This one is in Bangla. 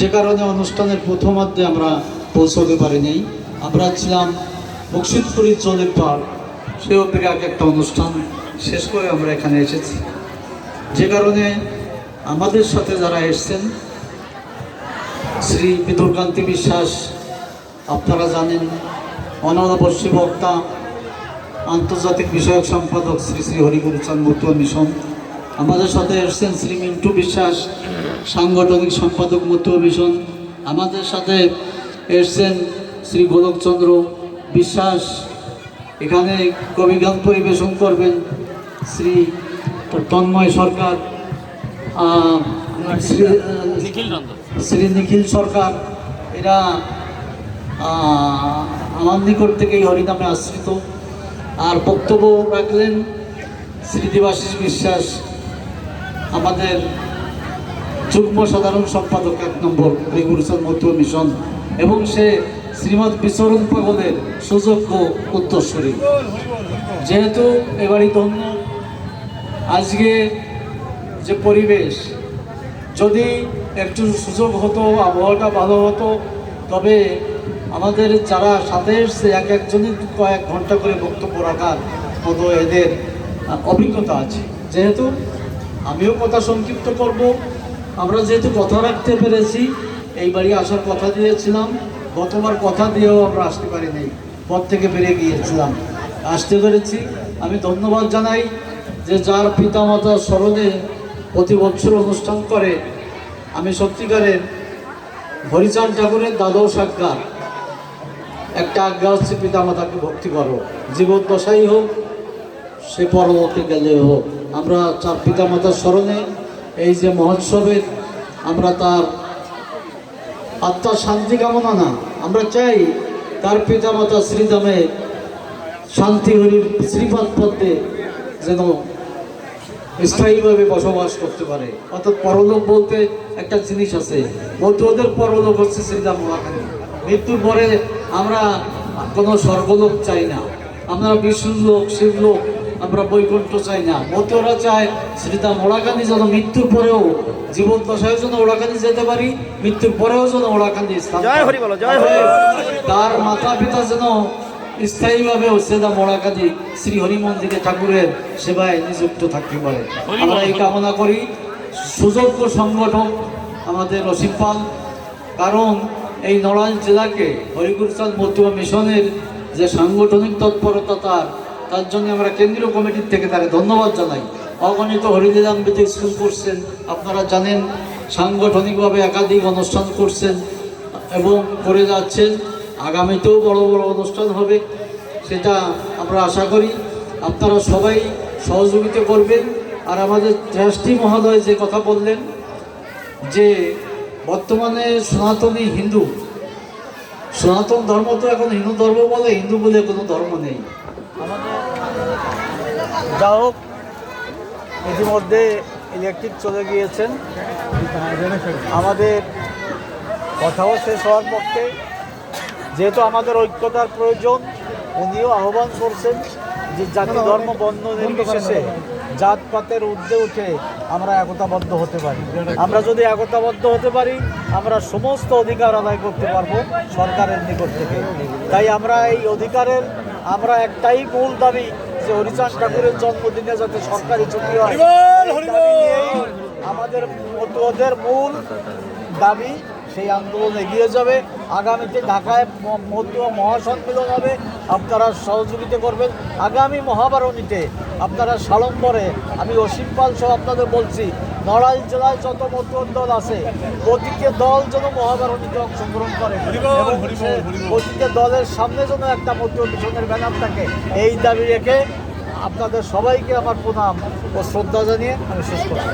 যে কারণে অনুষ্ঠানের প্রথমার্ধে আমরা পৌঁছতে পারিনি। আমরা ছিলাম বক্সিতপুরি চলের পার সে অপেক্ষা এক একটা অনুষ্ঠান শেষ করে আমরা এখানে এসেছি। যে কারণে আমাদের সাথে যারা এসছেন, শ্রী বিদুরকান্তি বিশ্বাস, আপনারা জানেন অনবর্ষী বক্তা আন্তর্জাতিক বিষয়ক সম্পাদক শ্রী শ্রী হরিগুরুচাঁদ মতুয়া মিশন আমাদের সাথে এসছেন শ্রী মিন্টু বিশ্বাস সাংগঠনিক সম্পাদক মতুয়া মিশন আমাদের সাথে এসছেন শ্রী গোলকচন্দ্র বিশ্বাস। এখানে কবিগান পরিবেশন করবেন শ্রী তন্ময় সরকার শ্রী নিখিল সরকার। এরা আমার নিকট থেকে এই হরিনামে আশ্রিত। আর বক্তব্য রাখলেন শ্রী দেবাশিস বিশ্বাস। আমাদের যুগ্ম সাধারণ সম্পাদক এক নম্বর হরিগুরুচাঁদ মধ্য মিশন, এবং সে শ্রীমৎ বিচরণ পাগলের সুযোগ্য উত্তরস্বরী যেহেতু এবারই ধন্য, আজকে যে পরিবেশ, যদি একটু সুযোগ হতো, আবহাওয়াটা ভালো হতো, তবে আমাদের যারা সাথে এসছে, এক একজনের কয়েক ঘণ্টা করে বক্তব্য রাখার মতো এদের অভিজ্ঞতা আছে। যেহেতু আমিও কথা সংক্ষিপ্ত করব। আমরা যেহেতু কথা রাখতে পেরেছি এইবারই আসার কথা দিয়েছিলাম। গতবার কথা দিয়েও আমরা আসতে পারিনি, পথ থেকে বেরিয়ে গিয়েছিলাম। আসতে পেরেছি। আমি ধন্যবাদ জানাই যে যার পিতামাতার স্মরণে প্রতি বছর অনুষ্ঠান করে। আমি সত্যিকারের হরিচাঁদ ঠাকুরের দ্বাদশ আজ্ঞা একটা আজ্ঞা হচ্ছে পিতামাতাকে ভক্তি করো। জীবদ্দশাই হোক, সে পরলোকে গেলে হোক। আমরা চার পিতামাতার স্মরণে এই যে মহোৎসবের আমরা তার আত্মার শান্তি কামনা না, আমরা চাই তার পিতামাতা শ্রীধামে শান্তি হরির শ্রীপাদ পদ্মে যেন স্থায়ীভাবে বসবাস করতে পারে। অর্থাৎ পরলোক বলতে একটা জিনিস আছে বলতে ওদের পরলোক হচ্ছে শ্রীরাম মহাখালী। মৃত্যুর পরে আমরা কোনো স্বর্গলোক চাই না। আমরা বিষ্ণুলোক শিবলোক আমরা বৈকুণ্ঠ চাই না। বলতে ওরা চায় শ্রীরাম ওড়াকান্দি যেন মৃত্যুর পরেও জীবন দশায় যেন ওড়াকান্দি যেতে পারি মৃত্যুর পরেও যেন ওড়াকান্দি স্থান জয় হরি বলো, জয় হরি। বলো। তার মাতা পিতা যেন স্থায়ীভাবে সেদা মোড়াকাদি শ্রী হরি মন্দিরে ঠাকুরের সেবায় নিযুক্ত থাকতে পারে। আমরা এই কামনা করি সুযোগ্য সংগঠক আমাদের অসীম পাল কারণ এই নড়াইল জেলাকে হরিগুরুচাঁদ মতুয়া মিশনের যে সাংগঠনিক তৎপরতা তার তার জন্য আমরা কেন্দ্রীয় কমিটির থেকে তাকে ধন্যবাদ জানাই। অগণিত হরিলীলামৃত স্কুল করছেন, আপনারা জানেন, সাংগঠনিকভাবে একাধিক অনুষ্ঠান করছেন এবং করে যাচ্ছেন। আগামীতেও বড় বড় অনুষ্ঠান হবে, সেটা আমরা আশা করি। আপনারা সবাই সহযোগিতা করবেন। আর আমাদের ট্রাস্টি মহোদয় যে কথা বললেন, যে বর্তমানে সনাতনী হিন্দু, সনাতন ধর্ম তো এখন হিন্দু ধর্ম বলে, হিন্দু বলে কোনো ধর্ম নেই। যা হোক, ইতিমধ্যে ইলেকট্রিক চলে গিয়েছেন। আমাদের কথাও শেষ হওয়ার পক্ষে। যেহেতু আমাদের ঐক্যতার প্রয়োজন, উনিও আহ্বান করছেন যে জাতি, ধর্ম বন্ধ নির্বিশেষে জাতপাতের ঊর্ধ্বে উঠে আমরা একতাবদ্ধ হতে পারি। আমরা যদি একতাবদ্ধ হতে পারি, আমরা সমস্ত অধিকার আদায় করতে পারব সরকারের নিকট থেকে। তাই আমরা এই অধিকারের, আমরা একটাই মূল দাবি যে হরিচাঁদ ঠাকুরের জন্মদিনে যাতে সরকারি ছুটি হয় আমাদের মতুয়াদের মূল দাবি সেই আন্দোলন এগিয়ে যাবে। আগামীতে ঢাকায় ম- মতুয়া মহাসম্মেলন হবে। আপনারা সহযোগিতা করবেন। আগামী মহাবারণীতে আপনারা সালম্বরে আমি অসীম পাল সহ আপনাদের বলছি নড়াইল জেলায় যত মতুয়ার দল আছে প্রতিটি দল যেন মহাবারণীতে অংশগ্রহণ করে এবং প্রতিটি দলের সামনে যেন একটা মতুয়া মিশনের ব্যানার থাকে এই দাবি রেখে আপনাদের সবাইকে আমার প্রণাম ও শ্রদ্ধা জানিয়ে আমি শেষ করছি।